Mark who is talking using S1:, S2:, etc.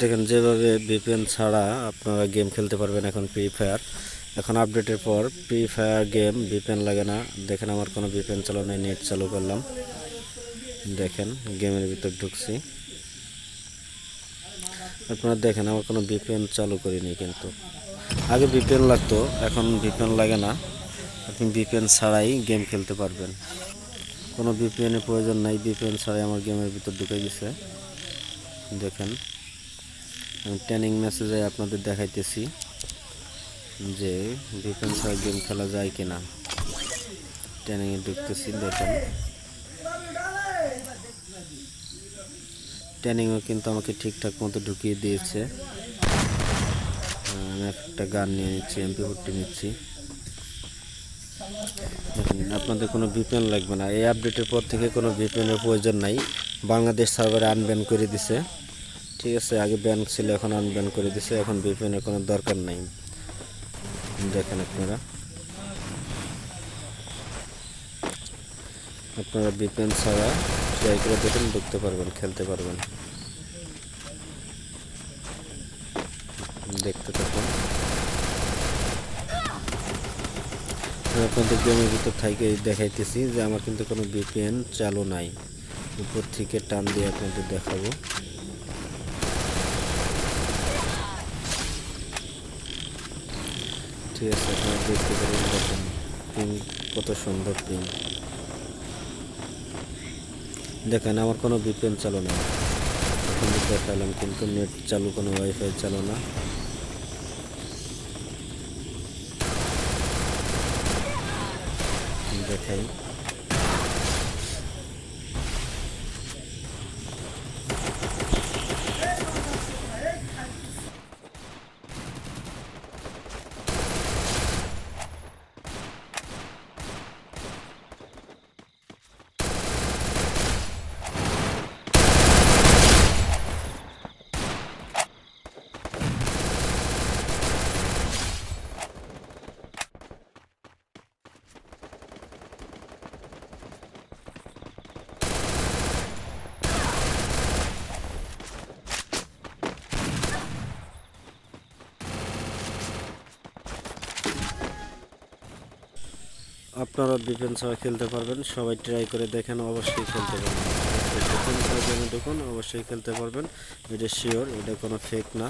S1: দেখেন, যেভাবে ভিপিএন ছাড়া আপনারা গেম খেলতে পারবেন এখন ফ্রি ফায়ার এখন আপডেটের পর ফ্রি ফায়ার গেম ভিপিএন লাগে না। দেখেন, আমার কোনো ভিপিএন চালু নেই নেট চালু করলাম। দেখেন গেমের ভিতর ঢুকছি। আপনারা দেখেন, আমার কোনো ভিপিএন চালু করিনি কিন্তু। আগে ভিপিএন লাগতো, এখন ভিপিএন লাগে না। আপনি ভিপিএন ছাড়াই গেম খেলতে পারবেন। কোনো ভিপিএনের প্রয়োজন নাই। ভিপিএন ছাড়াই আমার গেমের ভিতর ঢুকে গেছে। দেখেন। ট্রেনিং মেসেজে আপনাদের দেখাইতেছি যে ছাড়া গেম খেলা যায় কিনা। ট্রেনিংয়ে ঢুকতেছি, দেখেন। ট্রেনিংও কিন্তু আমাকে ঠিকঠাক মতো ঢুকিয়ে দিয়েছে। আমি একটা গান নিয়ে নিচ্ছি এমপি ফোরটি নিচ্ছি। আপনাদের কোনো ভিপিএন লাগবে না। এই আপডেটের পর থেকে কোনো ভিপিএনের প্রয়োজন নাই। বাংলাদেশ সার্ভারে আনব্যান করে দিছে। ঠিক আছে, আগে ব্যান ছিল, এখন আনব্যান করে দিছে, এখন ভিপিএনের কোনো দরকার নাই। দেখেন আপনারা। আপনারা ভিপিএন ছাড়া ট্রাই করে দেখুন, ঢুকতে পারবেন, খেলতে পারবেন। দেখতে থাকুন। আপনাদের গেমের ভিতর থেকে দেখাইতেছি যে আমার কিন্তু কোনো ভিপিএন চালু নাই। উপর থেকে টান দিয়ে আপনাদের দেখাবো। ঠিক আছে, আপনারা দেখতে পারেন, দেখেন পিং কত সুন্দর পিং দেখেন, আমার কোনো বিপিএন চালু না এখন দেখালাম, কিন্তু নেট চালু, কোনো ওয়াইফাই চালু না। দেখাই। আপনারা ডিফেন্স হয় খেলতে পারবেন। সবাই ট্রাই করে দেখেন, অবশ্যই খেলতে পারবেন। ডিফেন্স দেখুন, অবশ্যই খেলতে পারবেন। এটা শিওর এটা কোনো ফেক না।